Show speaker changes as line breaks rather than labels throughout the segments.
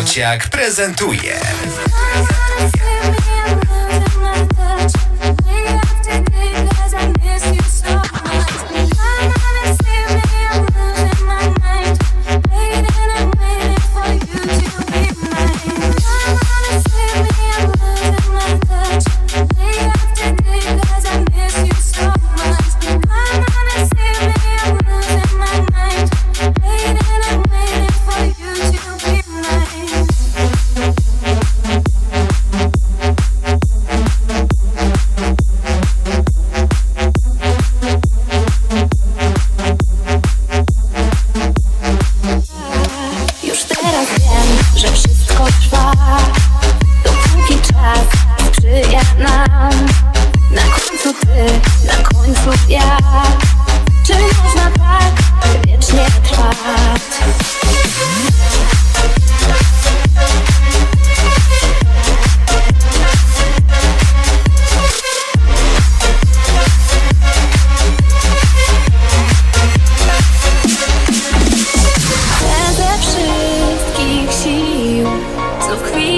Ociak prezentuje.
Że wszystko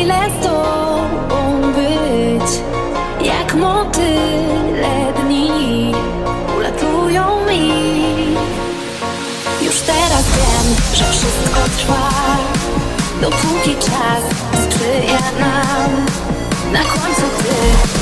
chwilę z tobą być Jak motyle dni ulatują mi. Już teraz wiem, że wszystko trwa Dopóki czas sprzyja nam. Na końcu ty